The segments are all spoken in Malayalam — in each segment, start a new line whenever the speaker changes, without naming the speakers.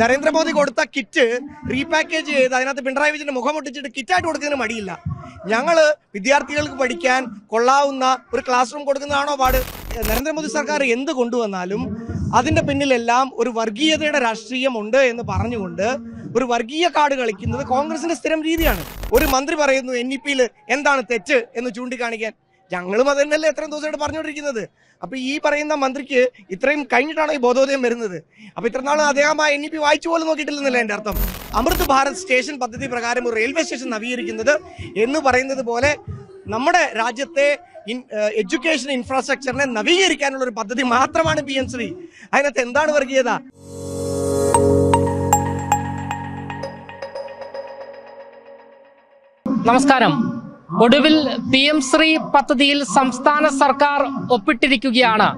നരേന്ദ്രമോദി കൊടുത്ത കിറ്റ് റീപാക്കേജ് ചെയ്ത് അതിനകത്ത് പിണറായി വിജയന്റെ മുഖം ഒട്ടിച്ചിട്ട് കിറ്റായിട്ട് കൊടുക്കുന്നതിന് മടിയില്ല. ഞങ്ങൾ വിദ്യാർത്ഥികൾക്ക് പഠിക്കാൻ കൊള്ളാവുന്ന ഒരു ക്ലാസ് റൂം കൊടുക്കുന്നതാണോ പാട്? നരേന്ദ്രമോദി സർക്കാർ എന്ത് കൊണ്ടുവന്നാലും അതിന്റെ പിന്നിലെല്ലാം ഒരു വർഗീയതയുടെ രാഷ്ട്രീയം ഉണ്ട് എന്ന് പറഞ്ഞുകൊണ്ട് ഒരു വർഗീയ കാർഡ് കളിക്കുന്നത് കോൺഗ്രസിന്റെ സ്ഥിരം രീതിയാണ്. ഒരു മന്ത്രി പറയുന്നു എൻ ഇ പിയിൽ എന്താണ് തെറ്റ്? എന്ന് ചൂണ്ടിക്കാണിക്കാൻ. ഞങ്ങളും അത് തന്നെയല്ലേ എത്രയും ദിവസമായിട്ട് പറഞ്ഞുകൊണ്ടിരിക്കുന്നത്. അപ്പൊ ഈ പറയുന്ന മന്ത്രിക്ക് ഇത്രയും കഴിഞ്ഞിട്ടാണ് ഈ ബോധോദയം വരുന്നത്? അപ്പൊ ഇത്ര നാളും അദ്ദേഹം ആ എൻ ഇ പി വായിച്ചു പോലും നോക്കിയിട്ടില്ലെന്നല്ലേ എന്റെ അർത്ഥം? അമൃത് ഭാരത് സ്റ്റേഷൻ പദ്ധതി പ്രകാരം ഒരു റെയിൽവേ സ്റ്റേഷൻ നവീകരിക്കുന്നത് എന്ന് പറയുന്നത് പോലെ നമ്മുടെ രാജ്യത്തെ എഡ്യൂക്കേഷൻ ഇൻഫ്രാസ്ട്രക്ചറിനെ നവീകരിക്കാനുള്ള ഒരു പദ്ധതി മാത്രമാണ് പി എം ശ്രീ അതിനകത്ത് എന്താണ് വർഗീയത?
നമസ്കാരം. ഒടുവിൽ പി എം ശ്രീ പദ്ധതിയിൽ സംസ്ഥാന സർക്കാർ ഒപ്പിട്ടിരിക്കുകയാണ്.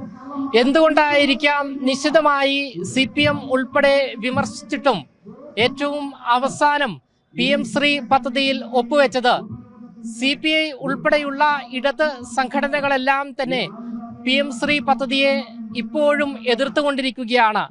എന്തുകൊണ്ടായിരിക്കാം നിശ്ചിതമായി സി പി എം ഉൾപ്പെടെ വിമർശിച്ചിട്ടും ഏറ്റവും അവസാനം പി എം ശ്രീ പദ്ധതിയിൽ ഒപ്പുവെച്ചത്? സി പി ഐ ഉൾപ്പെടെയുള്ള ഇടത് സംഘടനകളെല്ലാം തന്നെ പി എം ശ്രീ പദ്ധതിയെ ഇപ്പോഴും എതിർത്തുകൊണ്ടിരിക്കുകയാണ്.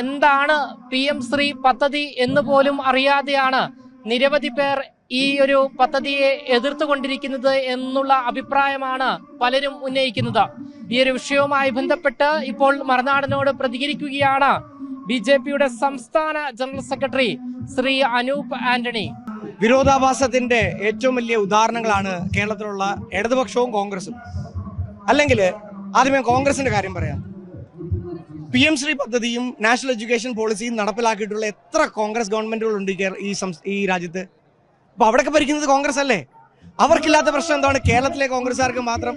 എന്താണ് പി എം ശ്രീ പദ്ധതി എന്ന് പോലും അറിയാതെയാണ് നിരവധി പേർ ഈ ഒരു പദ്ധതിയെ എതിർത്തുകൊണ്ടിരിക്കുന്നത് എന്നുള്ള അഭിപ്രായമാണ് പലരും ഉന്നയിക്കുന്നത്. ഈ ഒരു വിഷയവുമായി ബന്ധപ്പെട്ട് ഇപ്പോൾ മറുനാടനോട് പ്രതികരിക്കുകയാണ് ബി ജെ പിയുടെ സംസ്ഥാന ജനറൽ സെക്രട്ടറി ശ്രീ അനൂപ് ആന്റണി.
വിരോധാഭാസത്തിന്റെ ഏറ്റവും വലിയ ഉദാഹരണങ്ങളാണ് കേരളത്തിലുള്ള ഇടതുപക്ഷവും കോൺഗ്രസും. അല്ലെങ്കിൽ ആദ്യമേ കോൺഗ്രസിന്റെ കാര്യം പറയാം. പി എം ശ്രീ പദ്ധതിയും നാഷണൽ എഡ്യൂക്കേഷൻ പോളിസിയും നടപ്പിലാക്കിയിട്ടുള്ള എത്ര കോൺഗ്രസ് ഗവൺമെന്റുകളുണ്ട് ഈ ഈ രാജ്യത്ത്? അപ്പൊ അവിടെയൊക്കെ ഭരിക്കുന്നത് കോൺഗ്രസ് അല്ലേ? അവർക്കില്ലാത്ത പ്രശ്നം എന്താണ്? കേരളത്തിലെ കോൺഗ്രസ്സുകാർക്ക് മാത്രം.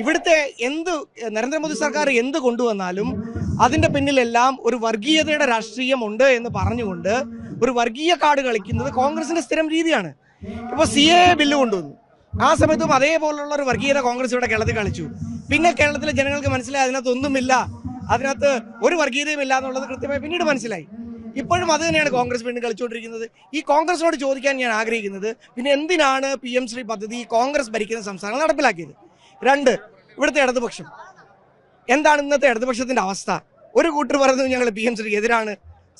ഇവിടുത്തെ എന്ത് നരേന്ദ്രമോദി സർക്കാർ എന്ത് കൊണ്ടുവന്നാലും അതിന്റെ പിന്നിലെല്ലാം ഒരു വർഗീയതയുടെ രാഷ്ട്രീയം ഉണ്ട് എന്ന് പറഞ്ഞുകൊണ്ട് ഒരു വർഗീയ കാർഡ് കളിക്കുന്നത് കോൺഗ്രസിന്റെ സ്ഥിരം രീതിയാണ്. ഇപ്പൊ സി എ ബില്ല് കൊണ്ടുവന്നു. ആ സമയത്തും അതേപോലുള്ള ഒരു വർഗീയത കോൺഗ്രസ് ഇവിടെ കേരളത്തിൽ കളിച്ചു. പിന്നെ കേരളത്തിലെ ജനങ്ങൾക്ക് മനസ്സിലായി അതിനകത്ത് ഒന്നുമില്ല അതിനകത്ത് ഒരു വർഗീയതയും ഇല്ല എന്നുള്ളത് കൃത്യമായി പിന്നീട് മനസ്സിലായി. ഇപ്പോഴും അത് തന്നെയാണ് കോൺഗ്രസ് വീണ്ടും കളിച്ചുകൊണ്ടിരിക്കുന്നത്. ഈ കോൺഗ്രസിനോട് ചോദിക്കാൻ ഞാൻ ആഗ്രഹിക്കുന്നത് പിന്നെ എന്തിനാണ് പി എം ശ്രീ പദ്ധതി കോൺഗ്രസ് ഭരിക്കുന്ന സംസ്ഥാനങ്ങൾ നടപ്പിലാക്കിയത്? രണ്ട് ഇവിടുത്തെ ഇടതുപക്ഷം. എന്താണ് ഇന്നത്തെ ഇടതുപക്ഷത്തിന്റെ അവസ്ഥ? ഒരു കൂട്ടർ പറയുന്നത് ഞങ്ങൾ പി എം ശ്രീക്ക് എതിരാണ്.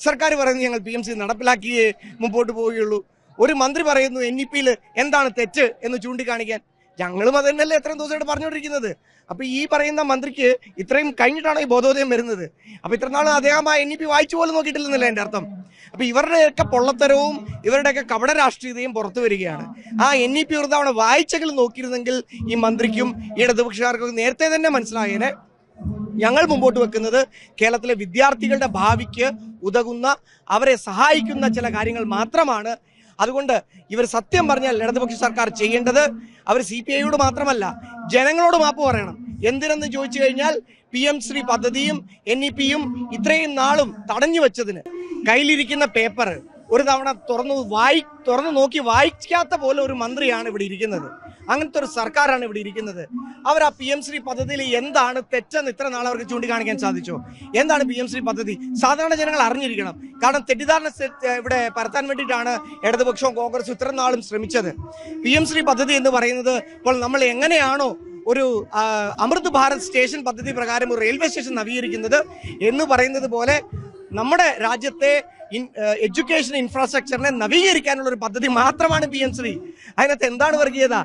സർക്കാർ പറയുന്നത് ഞങ്ങൾ പി എം ശ്രീ നടപ്പിലാക്കിയേ മുമ്പോട്ട് പോവുകയുള്ളൂ. ഒരു മന്ത്രി പറയുന്നു എൻ ഇ പിയിൽ എന്താണ് തെറ്റ്? എന്ന് ചൂണ്ടിക്കാണിക്കാൻ ഞങ്ങളും അത് തന്നെയല്ലേ എത്രയും ദിവസമായിട്ട് പറഞ്ഞുകൊണ്ടിരിക്കുന്നത്. അപ്പൊ ഈ പറയുന്ന മന്ത്രിക്ക് ഇത്രയും കഴിഞ്ഞിട്ടാണ് ഈ ബോധോദയം വരുന്നത്. അപ്പൊ ഇത്ര നാളും അദ്ദേഹം ആ എൻ ഇ പി വായിച്ചു പോലും നോക്കിയിട്ടില്ലെന്നല്ലേ എന്റെ അർത്ഥം? അപ്പൊ ഇവരുടെയൊക്കെ പൊള്ളത്തരവും ഇവരുടെയൊക്കെ കപട രാഷ്ട്രീയതയും പുറത്തു വരികയാണ്. ആ എൻ ഇ പി ഒരു തവണ വായിച്ചെങ്കിലും നോക്കിയിരുന്നെങ്കിൽ ഈ മന്ത്രിക്കും ഈ ഇടതുപക്ഷക്കാർക്കും നേരത്തെ തന്നെ മനസ്സിലായേനെ. ഞങ്ങൾ മുമ്പോട്ട് വെക്കുന്നത് കേരളത്തിലെ വിദ്യാർത്ഥികളുടെ ഭാവിക്ക് ഉതകുന്ന അവരെ സഹായിക്കുന്ന ചില കാര്യങ്ങൾ മാത്രമാണ് അതുകൊണ്ട് ഇവർ സത്യം പറഞ്ഞാൽ ഇടതുപക്ഷ സർക്കാർ ചെയ്യേണ്ടത് അവർ സി പി ഐയോട് മാത്രമല്ല ജനങ്ങളോട് മാപ്പ് പറയണം. എന്തിനെന്ന് ചോദിച്ചു കഴിഞ്ഞാൽ പി എം ശ്രീ പദ്ധതിയും എൻ ഇ പിയും ഇത്രയും നാളും തടഞ്ഞു വെച്ചതിന് കയ്യിലിരിക്കുന്ന പേപ്പർ ഒരു തവണ തുറന്നു വായി തുറന്നു നോക്കി വായിക്കാത്ത പോലെ ഒരു മന്ത്രിയാണ് ഇവിടെ ഇരിക്കുന്നത്. അങ്ങനത്തെ ഒരു സർക്കാരാണ് ഇവിടെ ഇരിക്കുന്നത്. അവർ ആ പി എം ശ്രീ പദ്ധതിയിൽ എന്താണ് തെറ്റെന്ന് ഇത്ര നാൾ അവർക്ക് ചൂണ്ടിക്കാണിക്കാൻ സാധിച്ചോ? എന്താണ് പി എം ശ്രീ പദ്ധതി? സാധാരണ ജനങ്ങൾ അറിഞ്ഞിരിക്കണം. കാരണം തെറ്റിദ്ധാരണ ഇവിടെ പരത്താൻ വേണ്ടിയിട്ടാണ് ഇടതുപക്ഷവും കോൺഗ്രസും ഇത്ര നാളും ശ്രമിച്ചത്. പി എം ശ്രീ പദ്ധതി എന്ന് പറയുന്നത് ഇപ്പോൾ നമ്മൾ എങ്ങനെയാണോ ഒരു അമൃത് ഭാരത് സ്റ്റേഷൻ പദ്ധതി പ്രകാരം ഒരു റെയിൽവേ സ്റ്റേഷൻ നവീകരിക്കുന്നത് എന്ന് പറയുന്നത് പോലെ നമ്മുടെ രാജ്യത്തെ എഡ്യൂക്കേഷൻ ഇൻഫ്രാസ്ട്രക്ചറിനെ നവീകരിക്കാനുള്ള ഒരു പദ്ധതി മാത്രമാണ് പി എം ശ്രീ അതിനകത്ത് എന്താണ് വർഗീയത?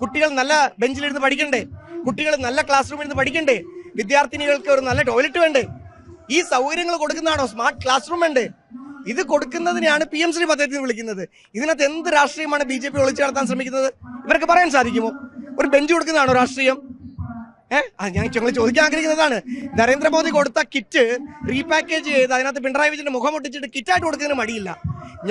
കുട്ടികൾ നല്ല ബെഞ്ചിലിരുന്ന് പഠിക്കണ്ടേ? കുട്ടികൾ നല്ല ക്ലാസ് റൂമിൽ നിന്ന് പഠിക്കണ്ടേ? വിദ്യാർത്ഥിനികൾക്ക് ഒരു നല്ല ടോയ്ലറ്റ് വേണ്ടേ? ഈ സൗകര്യങ്ങൾ കൊടുക്കുന്നതാണോ? സ്മാർട്ട് ക്ലാസ് റൂം വേണ്ടേ? ഇത് കൊടുക്കുന്നതിനെയാണ് പി എം ശ്രീ പദ്ധതി എന്ന് വിളിക്കുന്നത്. ഇതിനകത്ത് എന്ത് രാഷ്ട്രീയമാണ് ബി ജെ പി ഒളിച്ചു നടത്താൻ ശ്രമിക്കുന്നത്? ഇവർക്ക് പറയാൻ സാധിക്കുമോ? ഒരു ബെഞ്ച് കൊടുക്കുന്നതാണോ രാഷ്ട്രീയം? ഞാൻ ഞങ്ങൾ ചോദിക്കാൻ ആഗ്രഹിക്കുന്നതാണ്. നരേന്ദ്രമോദി കൊടുത്ത കിറ്റ് റീപാക്കേജ് ചെയ്ത് അതിനകത്ത് പിണറായി വിജയന്റെ മുഖം ഒട്ടിച്ചിട്ട് കിറ്റായിട്ട് കൊടുക്കുന്നതിന് മടിയില്ല.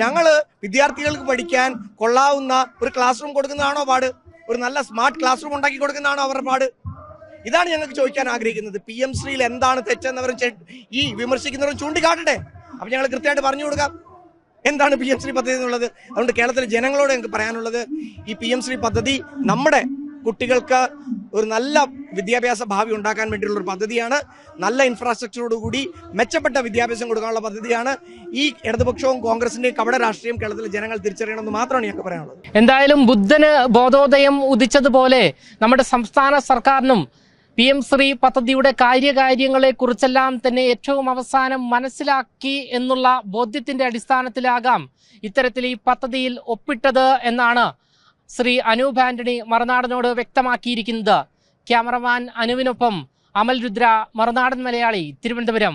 ഞങ്ങൾ വിദ്യാർത്ഥികൾക്ക് പഠിക്കാൻ കൊള്ളാവുന്ന ഒരു ക്ലാസ് റൂം കൊടുക്കുന്നതാണോ പാട്? ഒരു നല്ല സ്മാർട്ട് ക്ലാസ് റൂം ഉണ്ടാക്കി കൊടുക്കുന്നതാണോ അവരുടെ പാട്? ഇതാണ് ഞങ്ങൾക്ക് ചോദിക്കാൻ ആഗ്രഹിക്കുന്നത്. പി എം ശ്രീയിൽ എന്താണ് തെറ്റെന്നവർ ഈ വിമർശിക്കുന്നവർ ചൂണ്ടിക്കാട്ടട്ടെ. അപ്പൊ ഞങ്ങൾ കൃത്യമായിട്ട് പറഞ്ഞു കൊടുക്കാം. എന്താണ് പി എം ശ്രീ പദ്ധതി എന്നുള്ളത്? അതുകൊണ്ട് കേരളത്തിലെ ജനങ്ങളോട് ഞങ്ങൾക്ക് പറയാനുള്ളത് ഈ പി എം ശ്രീ പദ്ധതി നമ്മുടെ കുട്ടികൾക്ക് ഒരു നല്ല വിദ്യാഭ്യാസ ഭാവി ഉണ്ടാക്കാൻ വേണ്ടിയുള്ള ഒരു പദ്ധതിയാണ്. നല്ല ഇൻഫ്രാസ്ട്രക്ചറോടുകൂടി മെച്ചപ്പെട്ട വിദ്യാഭ്യാസം കൊടുക്കാനുള്ള പദ്ധതിയാണ്. ഈ ഇടതുപക്ഷവും കോൺഗ്രസിന്റെയും കവട രാഷ്ട്രീയം കേരളത്തിലെ ജനങ്ങൾ തിരിച്ചറിയണമെന്ന് മാത്രമാണ് ഞങ്ങൾക്ക് പറയാനുള്ളത്.
എന്തായാലും ബുദ്ധന് ബോധോദയം ഉദിച്ചതുപോലെ നമ്മുടെ സംസ്ഥാന സർക്കാരിനും പി എം ശ്രീ പദ്ധതിയുടെ കാര്യകാര്യങ്ങളെ കുറിച്ചെല്ലാം തന്നെ ഏറ്റവും അവസാനം മനസ്സിലാക്കി എന്നുള്ള ബോധ്യത്തിന്റെ അടിസ്ഥാനത്തിലാകാം ഇത്തരത്തിൽ ഈ പദ്ധതിയിൽ ഒപ്പിട്ടത് എന്നാണ് ശ്രീ അനൂപ് ആന്റണി മറുനാടനോട് വ്യക്തമാക്കിയിരിക്കുന്നത്. ക്യാമറമാൻ അനുവിനൊപ്പം അമൽ രുദ്ര മറുനാടൻ മലയാളി തിരുവനന്തപുരം.